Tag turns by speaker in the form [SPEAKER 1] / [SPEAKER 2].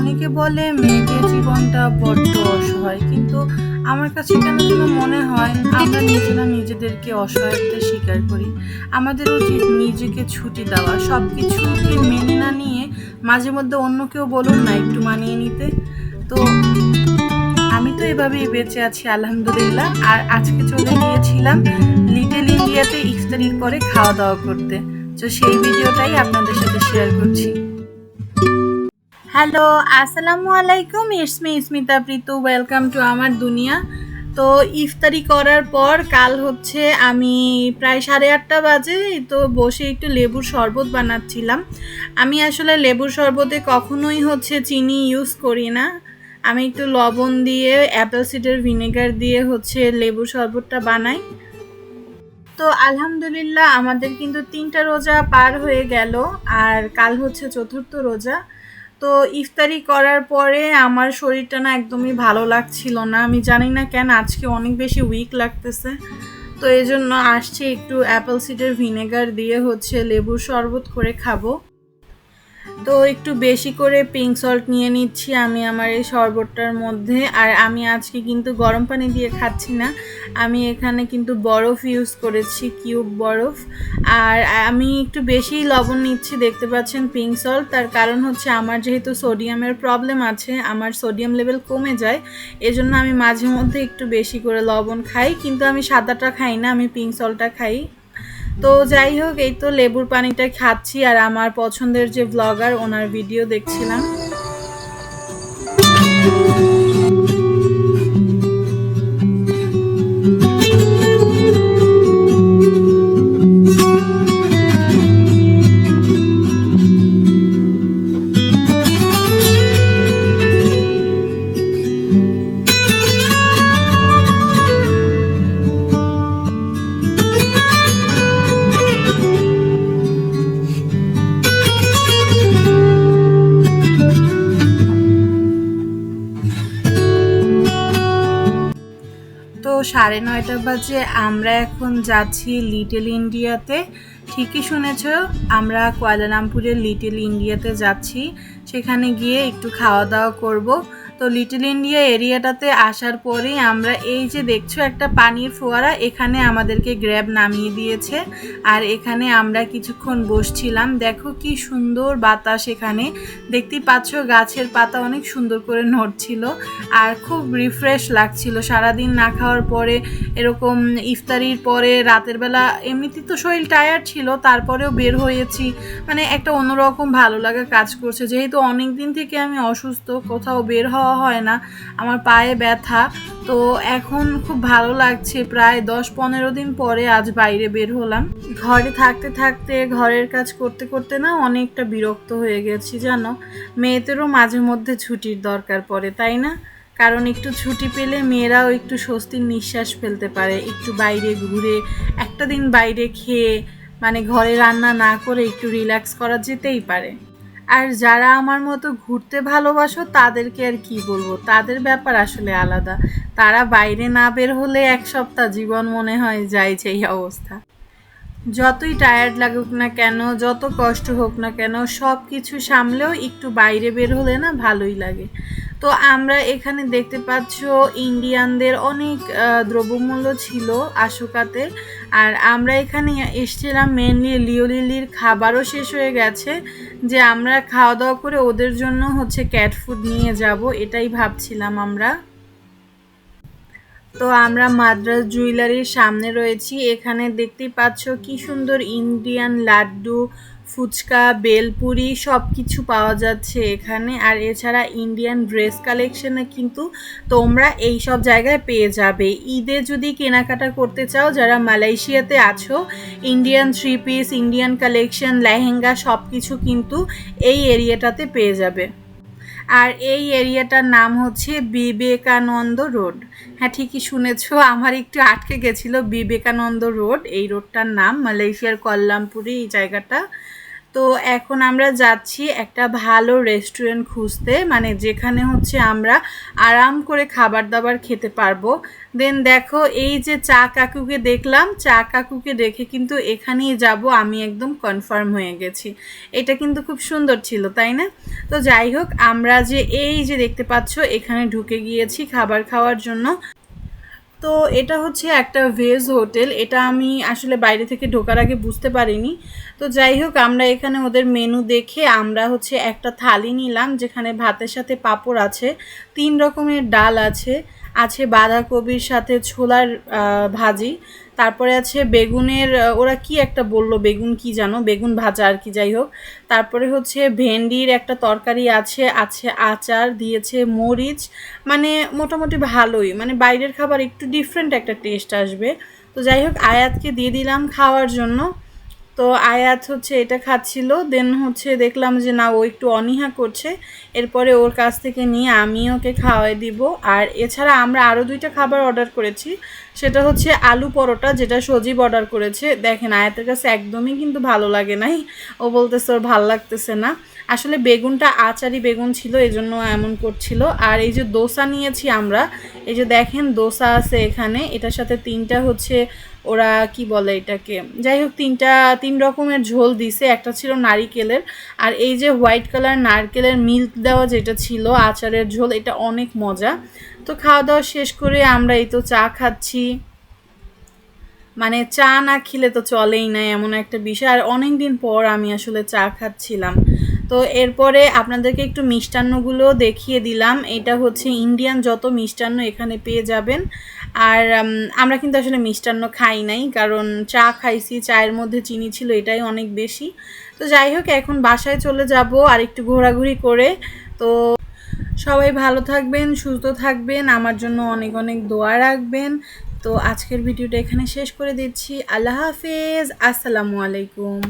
[SPEAKER 1] অনেকে বলে মেয়েদের জীবনটা বড্ড অসহায়, কিন্তু আমার কাছে কেন যেন মনে হয় আমরা নিজেরা নিজেদেরকে অসহায়ত্বের স্বীকার করি। আমাদের উচিত নিজেকে ছুটি দেওয়া সব কিছুকে মেনে না নিয়ে মাঝে মধ্যে অন্য কেউ বলুন না একটু মানিয়ে নিতে। তো আমি তো এভাবেই বেঁচে আছি, আলহামদুলিল্লাহ। আর আজকে চলে গিয়েছিলাম লিটল ইন্ডিয়াতে ইফতারির পরে খাওয়া দাওয়া করতে। তো সেই ভিডিওটাই আপনাদের সাথে শেয়ার করছি। হ্যালো আসসালামু আলাইকুম ইসমি ইসমিতা প্রীতু ওয়েলকাম টু আমার দুনিয়া। তো ইফতারি করার পর কাল হচ্ছে আমি প্রায় সাড়ে আটটা বাজে, তো বসে একটু লেবুর শরবত বানাচ্ছিলাম। আমি আসলে লেবুর শরবতে কখনোই হচ্ছে চিনি ইউজ করি না। আমি একটু লবণ দিয়ে অ্যাপেল সিডার ভিনেগার দিয়ে হচ্ছে লেবুর শরবতটা বানাই। তো আলহামদুলিল্লাহ, আমাদের কিন্তু তিনটা রোজা পার হয়ে গেল, আর কাল হচ্ছে চতুর্থ রোজা। তো ইফতারি করার পরে আমার শরীরটা না একদমই ভালো লাগছিল না। আমি জানি না কেন, আজকে অনেক বেশি উইক লাগতেছে। তো এই জন্য আসছে একটু অ্যাপেল সিডের ভিনেগার দিয়ে হচ্ছে লেবুর শরবত করে খাব। তো একটু বেশি করে পিঙ্ক সল্ট নিয়ে নিচ্ছি আমি আমার এই শরবতটার মধ্যে। আর আমি আজকে কিন্তু গরম পানি দিয়ে খাচ্ছি না। আমি এখানে কিন্তু বরফ ইউজ করেছি কিউব বরফ। আর আমি একটু বেশি লবণ নিচ্ছি, দেখতে পাচ্ছেন পিঙ্ক সল্ট তার কারণ হচ্ছে আমার যেহেতু সোডিয়ামের প্রবলেম আছে, আমার সোডিয়াম লেভেল কমে যায়, এজন্য আমি মাঝে মধ্যে একটু বেশি করে লবণ খাই। কিন্তু আমি সাদাটা খাই না, আমি পিঙ্ক সল্টটা খাই। তো যাই হোক, এই তো লেবুর পানিটা খাচ্ছি আর আমার পছন্দের যে ব্লগার ওনার ভিডিও দেখছিলাম। সাড়ে নয়টা বাজে। আমরা এখন যাচ্ছি লিটল ইন্ডিয়াতে ঠিকই শুনেছ, আমরা কুয়ালালামপুরের লিটল ইন্ডিয়াতে যাচ্ছি। সেখানে গিয়ে একটু খাওয়া দাওয়া করব। তো লিটল ইন্ডিয়া এরিয়াটাতে আসার পরেই আমরা এই যে দেখছ একটা পানির ফোয়ারা, এখানে আমাদেরকে গ্র্যাব নামিয়ে দিয়েছে। আর এখানে আমরা কিছুক্ষণ বসছিলাম। দেখো কি সুন্দর বাতাস এখানে। দেখতেই পাচ্ছ গাছের পাতা অনেক সুন্দর করে নড়ছিল। আর খুব রিফ্রেশ লাগছিল। সারাদিন না খাওয়ার পরে এরকম ইফতারির পরে রাতের বেলা এমনিতে তো শরীর টায়ার্ড ছিল, তারপরেও বের হয়েছি। মানে একটা অন্যরকম ভালো লাগা কাজ করছে। যেহেতু অনেক দিন থেকে আমি অসুস্থ, কোথাও বের হওয়া হয় না। আমার পায়ে ব্যথা। তো এখন খুব ভালো লাগছে। প্রায় দশ পনেরো দিন পরে আজ বাইরে বের হলাম। ঘরে থাকতে থাকতে, ঘরের কাজ করতে করতে না অনেকটা বিরক্ত হয়ে গেছি, জানো? মেয়েদেরও মাঝে মধ্যে ছুটির দরকার পড়ে, তাই না? কারণ একটু ছুটি পেলে মেয়েরাও একটু স্বস্তির নিঃশ্বাস ফেলতে পারে। একটু বাইরে ঘুরে, একটা দিন বাইরে খেয়ে মানে ঘরে রান্না না করে একটু রিল্যাক্স করা যেতেই পারে। আর যারা আমার মতো ঘুরতে ভালোবাসো, তাদেরকে আর কি বলব? তাদের ব্যাপার আসলে আলাদা। তারা বাইরে না বের হলে এক সপ্তাহ জীবন মনে হয় যায় সেই অবস্থা। যতই টায়ার্ড লাগুক না কেন, যত কষ্ট হোক না কেন সব কিছু সামলেও একটু বাইরে বের হলে না ভালোই লাগে। তো আমরা এখানে দেখতে পাচ্ছ ইন্ডিয়ানদের অনেক দ্রব্যমূল্য ছিল আশুকাতে। আর আমরা এখানে এসেছিলাম মেনলি লিওলিলির খাবারও শেষ হয়ে গেছে, যে আমরা খাওয়া দাওয়া করে ওদের জন্য হচ্ছে ক্যাট ফুড নিয়ে যাব, এটাই ভাবছিলাম আমরা। তো আমরা মাদ্রাস জুয়েলারির সামনে রয়েছি, এখানে দেখতেই পাচ্ছ কি সুন্দর ইন্ডিয়ান লাড্ডু ফুচকা, বেলপুরি সব কিছু পাওয়া যাচ্ছে এখানে। আর এছাড়া ইন্ডিয়ান ড্রেস কালেকশনে কিন্তু তোমরা এই সব জায়গায় পেয়ে যাবে। ঈদে যদি কেনাকাটা করতে চাও, যারা মালয়েশিয়াতে আছো Indian three piece Indian collection lehenga সব কিছু কিন্তু এই এরিয়াটাতে পেয়ে যাবে। আর এই এরিয়াটার নাম হচ্ছে বিবেকানন্দ রোড। হ্যাঁ ঠিকই শুনেছো, আমার একটু আটকে গেছিল। বিবেকানন্দ রোড, এই রোডটার নাম, মালয়েশিয়ার কল্লামপুরে, এই জায়গাটা। তো এখন আমরা যাচ্ছি একটা ভালো রেস্টুরেন্ট খুঁজতে মানে যেখানে হচ্ছে আমরা আরাম করে খাবার দাবার খেতে পারব। দেন দেখো, এই যে চা কাকুকে দেখলাম, চা কাকুকে দেখে কিন্তু এখানেই যাব, আমি একদম কনফার্ম হয়ে গেছি। এটা কিন্তু খুব সুন্দর ছিল, তাই না? তো যাই হোক, আমরা যে এই যে দেখতে পাচ্ছ, এখানে ঢুকে গিয়েছি খাবার খাওয়ার জন্য। তো এটা হচ্ছে একটা ভেজ হোটেল। এটা আমি আসলে বাইরে থেকে ঢোকার আগে বুঝতে পারিনি। তো যাই হোক, আমরা এখানে ওদের মেনু দেখে আমরা হচ্ছে একটা থালি নিলাম, যেখানে ভাতের সাথে পাঁপড় আছে, তিন রকমের ডাল আছে আছে বাঁধাকপির সাথে ছোলার ভাজি তারপরে আছে বেগুনের ওরা কি একটা বলল? বেগুন কি জানো? বেগুন ভাজা আর কি, যাই হোক। তারপরে হচ্ছে ভেন্ডির একটা তরকারি আছে আছে আচার, দিয়েছে মরিচ। মানে মোটামুটি ভালোই। মানে বাইরের খাবার একটু ডিফারেন্ট একটা টেস্ট আসবে। তো যাই হোক, আয়াতকে দিয়ে দিলাম খাওয়ার জন্য। তো আয়াত হচ্ছে এটা খাচ্ছিল দেন হচ্ছে দেখলাম যে না, ও একটু অনীহা করছে। এরপরে ওর কাছ থেকে নিয়ে আমি ওকে খাওয়াই দিব। আর এছাড়া আমরা আরও দুইটা খাবার অর্ডার করেছি। সেটা হচ্ছে আলু পরোটা, যেটা সজীব অর্ডার করেছে। দেখেন, আয়াতের কাছে একদমই কিন্তু ভালো লাগে নাই। ও বলতেছে ওর ভালো লাগতেছে না। আসলে বেগুনটা আচারি বেগুন ছিল এই জন্য এমন করছিল। আর এই যে দোসা নিয়েছি আমরা, এই যে দেখেন দোসা আছে এখানে। এটার সাথে তিনটা হচ্ছে ওরা কি বলে এটাকে? যাই হোক, তিনটা, তিন রকমের ঝোল দিছে। একটা ছিল নারিকেলের, আর এই যে হোয়াইট কালার নারকেলের মিল্ক দেওয়া যেটা ছিল, আচারের ঝোল, এটা অনেক মজা। তো খাওয়া দাওয়া শেষ করে আমরা এই তো চা খাচ্ছি। মানে চা না খেলে তো চলেই না, এমন একটা বিষয়। আর অনেক দিন পর আমি আসলে চা খাচ্ছিলাম। তো এরপরে আপনাদেরকে একটু মিষ্টান্নগুলো দেখিয়ে দিলাম। এটা হচ্ছে ইন্ডিয়ান যত মিষ্টান্ন এখানে পেয়ে যাবেন। আর আমরা কিন্তু আসলে মিষ্টান্ন খাই নাই, কারণ চা খাইছি, চায়ের মধ্যে চিনি ছিল, এটাই অনেক বেশি। তো যাই হোক, এখন বাসায় চলে যাব আর একটু ঘোরাঘুরি করে। তো সবাই ভালো থাকবেন, সুস্থ থাকবেন, আমার জন্য অনেক অনেক দোয়া রাখবেন। তো আজকের ভিডিওটা এখানে শেষ করে দিচ্ছি। আল্লাহ হাফেজ, আসসালামু আলাইকুম।